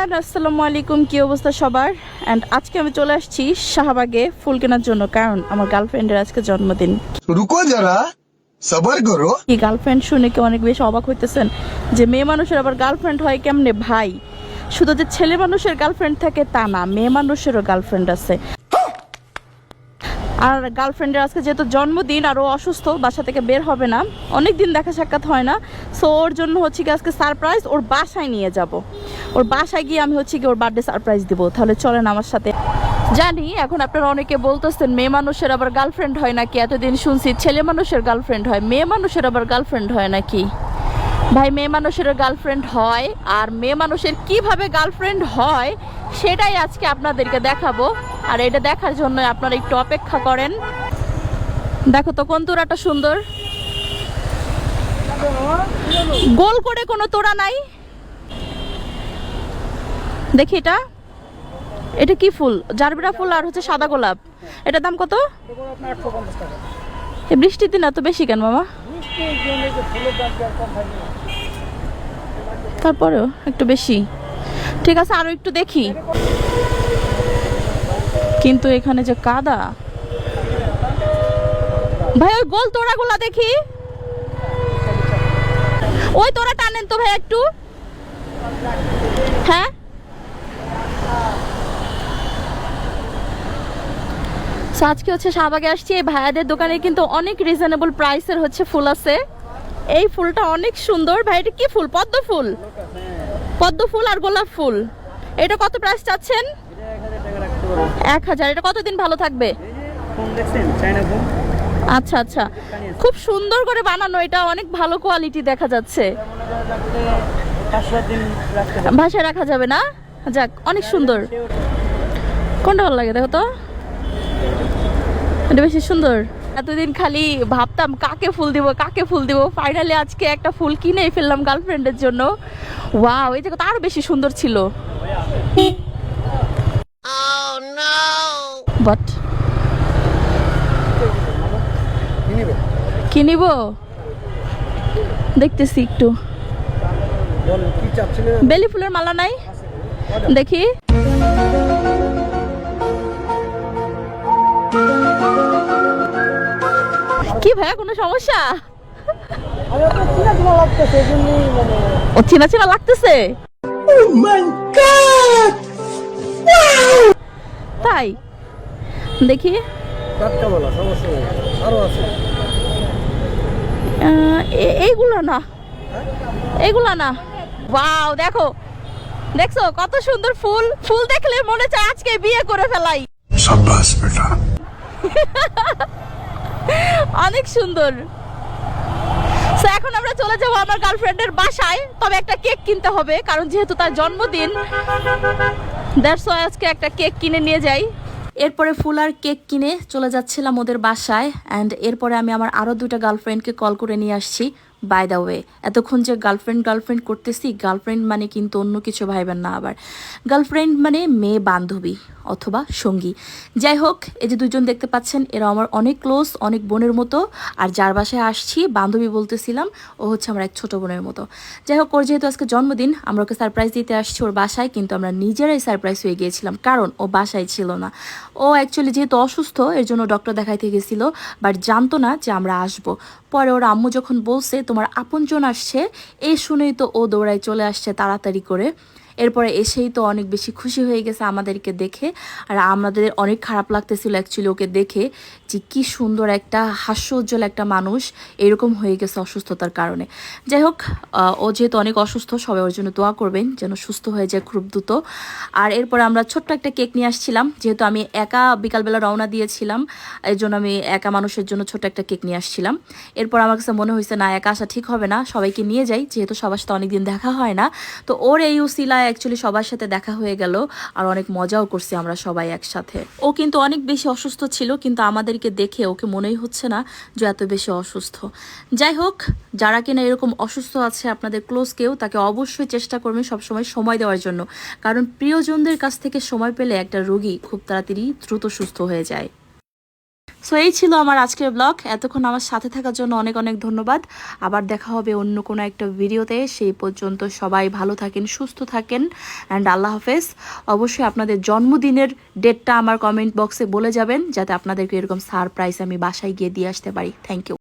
Everyone আসসালামু আলাইকুম কি অবস্থা সবার? অ্যান্ড আজকে আমি চলে আসছি শাহবাগে ফুল কেনার জন্য কারণ আমার গার্লফ্রেন্ডের আজকে জন্মদিন। রুকো যারা সবার করো। কি গার্লফ্রেন্ড শুনে কি অনেক বেশি অবাক হইতেছেন? যে মেয়ে মানুষের আবার গার্লফ্রেন্ড হয় কেমনে? ভাই শুধু যে ছেলে মানুষের গার্লফ্রেন্ড থাকে তা না মেয়ে মানুষেরও গার্লফ্রেন্ড আছে। আর গার্লফ্রেন্ডের আজকে যেহেতু জন্মদিন আর ও অসুস্থ বাসা থেকে বের হবে না অনেক দিন দেখা সাক্ষাৎ হয় না সো ওর জন্য হচ্ছে কি আজকে সারপ্রাইজ ওর বাসায় নিয়ে যাব। ওর বাসায় গিয়ে আমি হচ্ছে কি ওর বার্থডে সারপ্রাইজ দিব। তাহলে চলেন আমার সাথে। জানি, এখন আপনারা অনেকে বলতেছেন, মেয়ে মানুষের আবার গার্লফ্রেন্ড হয় নাকি? এতদিন শুনছি, ছেলে মানুষের গার্লফ্রেন্ড হয়, মেয়ে মানুষের আবার গার্লফ্রেন্ড হয় নাকি? ভাই, মেয়ে মানুষের গার্লফ্রেন্ড হয়, আর মেয়ে মানুষের কীভাবে গার্লফ্রেন্ড হয়, সেটাই আজকে আপনাদেরকে দেখাবো। আর এটা দেখার জন্য আপনারা একটু অপেক্ষা করেন। দেখো তো, কোন তোরাটা সুন্দর। গোল করে কোনো তোড়া নাই। দেখি এটা। এটা কি ফুল? জারবিরা ফুল আর হচ্ছে সাদা গোলাপ। এটার দাম কত? বৃষ্টির দিন এত বেশি কেন মামা? তারপরেও একটু বেশি। ঠিক আছে, আরও একটু দেখি। কিন্তু এখানে যে কাদা। ভাই, ওই গোল তোড়াগুলা দেখি। ওই তোরা টানেন তো ভাই একটু। হ্যাঁ? So, আজকে হচ্ছে শাহবাগে আসছি। এই ভাইয়াদের দোকানে কিন্তু অনেক রিজনেবল প্রাইসের হচ্ছে ফুল আছে। এই ফুলটা অনেক সুন্দর। ভাই এটা কি ফুল? পদ্ম ফুল? পদ্ম ফুল আর গোলাপ ফুল। এটা কত প্রাইস চাচ্ছেন? এক হাজার। এটা কতদিন ভালো থাকবে? আচ্ছা আচ্ছা। খুব সুন্দর করে বানানো। এটা অনেক ভালো কোয়ালিটি দেখা যাচ্ছে। ভাষায় রাখা যাবে না? যাক অনেক সুন্দর। কোনটা ভালো লাগে দেখো তো? এটা বেশি সুন্দর। এতদিন খালি ভাবতাম কাকে ফুল দিব কাকে ফুল দিব। ফাইনালি আজকে একটা ফুল কিনেই ফেললাম গার্লফ্রেন্ডের জন্য। ওয়াও এই জায়গাটা আরও বেশি সুন্দর ছিল। বাট কি নিব? দেখতেছি একটু। বেলি ফুলের মালা নাই? দেখি। কি ভাইয়া কোনো সমস্যা? ও চিনা চিনা লাগতেছে? Oh তাই? দেখি। এইগুলা না। এইগুলা না। বাও দেখো। দেখছ কত সুন্দর ফুল। ফুল দেখলে মনে চায় আজকে বিয়ে করে ফেলাই। সাব্বাস বেটা। অনেক সুন্দর। So, এখন আমরা চলে যাব আমার গার্লফ্রেন্ডের বাসায়। তবে একটা কেক কিনতে হবে কারণ যেহেতু তার জন্মদিন দ্যাটস ওয়াই আজকে একটা কেক কিনে নিয়ে যাই। এরপরে ফুল আর কেক কিনে চলে যাচ্ছিলাম ওদের বাসায় অ্যান্ড এরপরে আমি আমার আরও দুটো গার্লফ্রেন্ডকে কল করে নিয়ে আসছি। বাই দ্য ওয়ে এতক্ষণ যে গার্লফ্রেন্ড গার্লফ্রেন্ড করতেছি গার্লফ্রেন্ড মানে কিন্তু অন্য কিছু ভাইবেন না আবার। গার্লফ্রেন্ড মানে মেয়ে বান্ধবী অথবা সঙ্গী। যাই হোক, এই যে দুজন দেখতে পাচ্ছেন, এরা আমার অনেক ক্লোজ অনেক বোনের মতো। আর যার বাসায় আসছি, বান্ধবী বলতেছিলাম, ও হচ্ছে আমার এক ছোট বোনের মতো। যাই হোক, ওর যেহেতু আজকে জন্মদিন, আমরা ওকে সারপ্রাইজ দিতে আসছি ওর বাসায়, কিন্তু আমরা নিজেরাই সারপ্রাইজ হয়ে গিয়েছিলাম, কারণ ও বাসায় ছিল না। ও অ্যাকচুয়ালি যেহেতু অসুস্থ, এর জন্য ডক্টর দেখাইতে গেছিল বাট জানতো না যে আমরা আসব। পরে ওর আম্মু যখন বলছে তোমার আপনজন আসছে এ শুনেই তো ও দৌড়ায় চলে আসছে তাড়াতাড়ি করে। এরপরে এসেই তো অনেক বেশি খুশি হয়ে গেছে আমাদেরকে দেখে। আর আমাদের অনেক খারাপ লাগতেছিল অ্যাকচুয়ালি ওকে দেখে যে কি সুন্দর একটা হাস্য উজ্জ্বল একটা মানুষ এরকম হয়ে গেছে অসুস্থতার কারণে। যাই হোক ও যেহেতু অনেক অসুস্থ, সবাই ওর জন্য দোয়া করবেন যেন সুস্থ হয়ে যায় খুব দ্রুত। আর এরপরে আমরা ছোট্ট একটা কেক নিয়ে আসছিলাম, যেহেতু আমি একা বিকালবেলা রওনা দিয়েছিলাম এই জন্য আমি একা মানুষের জন্য ছোট একটা কেক নিয়ে আসছিলাম। এরপর আমার কাছে মনে হয়েছে, না, একা আসা ঠিক হবে না, সবাইকে নিয়ে যাই। যেহেতু সবার সাথে অনেকদিন দেখা হয় না, তো ওর এই উসিলায় অ্যাকচুয়ালি সবার সাথে দেখা হয়ে গেল আর অনেক মজাও করছি আমরা সবাই একসাথে। ও কিন্তু অনেক বেশি অসুস্থ ছিল, কিন্তু আমাদেরকে দেখে ওকে মনেই হচ্ছে না যে এত বেশি অসুস্থ। যাই হোক, যারা কিনা এরকম অসুস্থ আছে আপনাদের ক্লোজ কেউ, তাকে অবশ্যই চেষ্টা করবেন সবসময় সময় দেওয়ার জন্য। কারণ প্রিয়জনদের কাছ থেকে সময় পেলে একটা রোগী খুব তাড়াতাড়ি দ্রুত সুস্থ হয়ে যায়। সো এই ছিল আমার আজকের ব্লগ এতক্ষণ আমার সাথে থাকার জন্য অনেক অনেক ধন্যবাদ। আবার দেখা হবে অন্য কোনো একটা ভিডিওতে সেই পর্যন্ত সবাই ভালো থাকেন, সুস্থ থাকেন অ্যান্ড আল্লাহ হাফেজ। অবশ্যই আপনাদের জন্মদিনের ডেটটা আমার কমেন্ট বক্সে বলে যাবেন, যাতে আপনাদেরকে এরকম সারপ্রাইজ আমি বাসায় গিয়ে দিয়ে আসতে পারি। Thank you